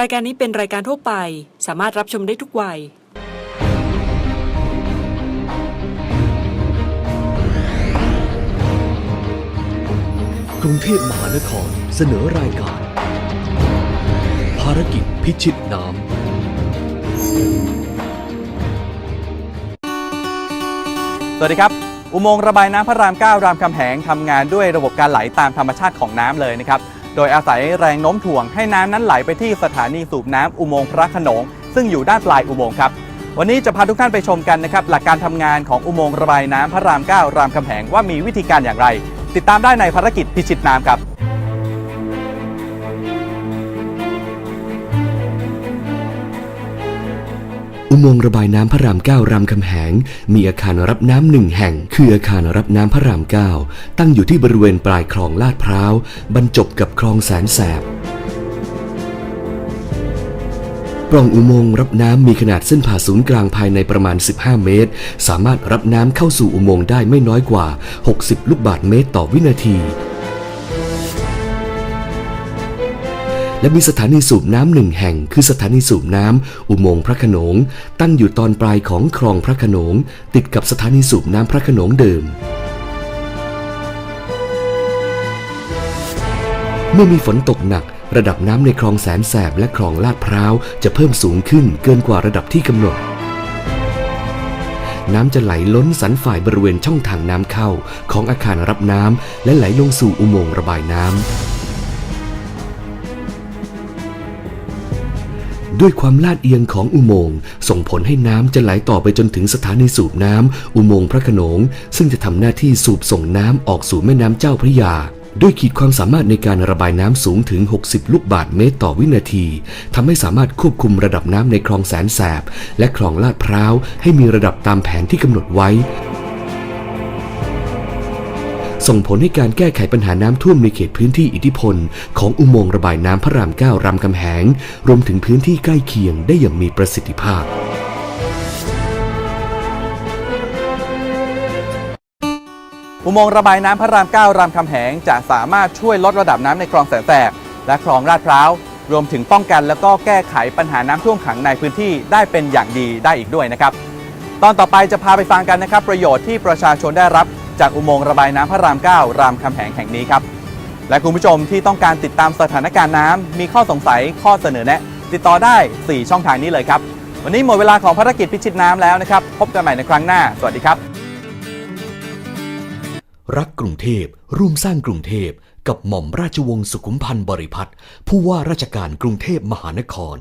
รายการนี้เป็นรายการทั่วไป สามารถรับชมได้ทุกวัย กรุงเทพมหานครเสนอรายการ ภารกิจพิชิตน้สวัสดีครับ อุโมงค์ระบายน้ำพระราม 9 รามคำแหงทำงานด้วยระบบการไหลตามธรรมชาติของน้ำเลยนะครับ โดยอาศัยแรงโน้มถ่วงให้น้ำนั้นไหลไปที่สถานีสูบน้ำอุโมงค์พระขนง ซึ่งอยู่ด้านปลายอุโมงค์ครับ วันนี้จะพาทุกท่านไปชมกันนะครับ หลักการทำงานของอุโมงค์ระบายน้ำพระราม 9 รามคำแหงว่ามีวิธีการอย่างไร ติดตามได้ในภารกิจพิชิตน้ำครับ อุโมงค์ระบายน้ำพระรามเก้ารามคำแหง มีอาคารรับน้ำหนึ่งแห่ง คืออาคารรับน้ำพระรามเก้าตั้งอยู่ที่บริเวณปลายคลองลาดพร้าว บรรจบกับคลองแสนแสบปล่องอุโมงค์รับน้ำมีขนาดเส้นผ่าศูนย์กลางภายในประมาณ 15 เมตร สามารถรับน้ำเข้าสู่อุโมงค์ได้ไม่น้อยกว่า 60 ลูกบาศก์เมตรต่อวินาที และมีสถานีสูบน้ำหนึ่งแห่ง คือสถานีสูบน้ำอุโมงค์พระขนง ตั้งอยู่ตอนปลายของคลองพระขนง ติดกับสถานีสูบน้ำพระขนงเดิม เมื่อมีฝนตกหนัก ระดับน้ำในคลองแสนแสบและคลองลาดพร้าวจะเพิ่มสูงขึ้นเกินกว่าระดับที่กำหนดน้ำจะไหลล้นสันฝ่ายบริเวณช่องทางน้ำเข้า ของอาคารรับน้ำและไหลลงสู่อุโมงค์ระบายน้ำ ด้วยความลาดเอียงของอุโมงค์ส่งผลให้น้ำจะไหลต่อไปจนถึงสถานีสูบน้ำอุโมงค์พระขนง ซึ่งจะทำหน้าที่สูบส่งน้ำออกสู่แม่น้ำเจ้าพระยาด้วยขีดความสามารถในการระบายน้ำสูงถึง 60 ลูกบาศก์เมตรต่อวินาทีทำให้สามารถควบคุมระดับน้ำในคลองแสนแสบ และคลองลาดพร้าวให้มีระดับตามแผนที่กำหนดไว้ ส่งผลให้การแก้ไขปัญหาน้ำท่วมในเขตพื้นที่อิทธิพล ของอุโมงค์ระบายน้ำพระรามเก้ารามคำแหง รวมถึงพื้นที่ใกล้เคียงได้อย่างมีประสิทธิภาพอุโมงค์ระบายน้ำพระราม9รามคำแหง จะสามารถช่วยลดระดับน้ำในคลองแสนแสบและคลองลาดพร้าว รวมถึงป้องกันแล้วก็แก้ไขปัญหาน้ำท่วมขังในพื้นที่ได้เป็นอย่างดีได้อีกด้วยนะครับ ตอนต่อไปจะพาไปฟังกันนะครับ ประโยชน์ที่ประชาชนได้รับ จากอุโมงค์ระบายน้ำพระราม 9 รามคำแหงแห่งนี้ครับ และคุณผู้ชมที่ต้องการติดตามสถานการณ์น้ำมีข้อสงสัยข้อเสนอแนะ ติดต่อได้ 4 ช่องทางนี้เลยครับ วันนี้หมดเวลาของภารกิจพิชิตน้ำแล้วนะครับ พบกันใหม่ในครั้งหน้า สวัสดีครับ รักกรุงเทพร่วมสร้างกรุงเทพกับหม่อมราชวงศ์สุขุมพันธ์บริพัตรผู้ว่าราชการกรุงเทพมหานคร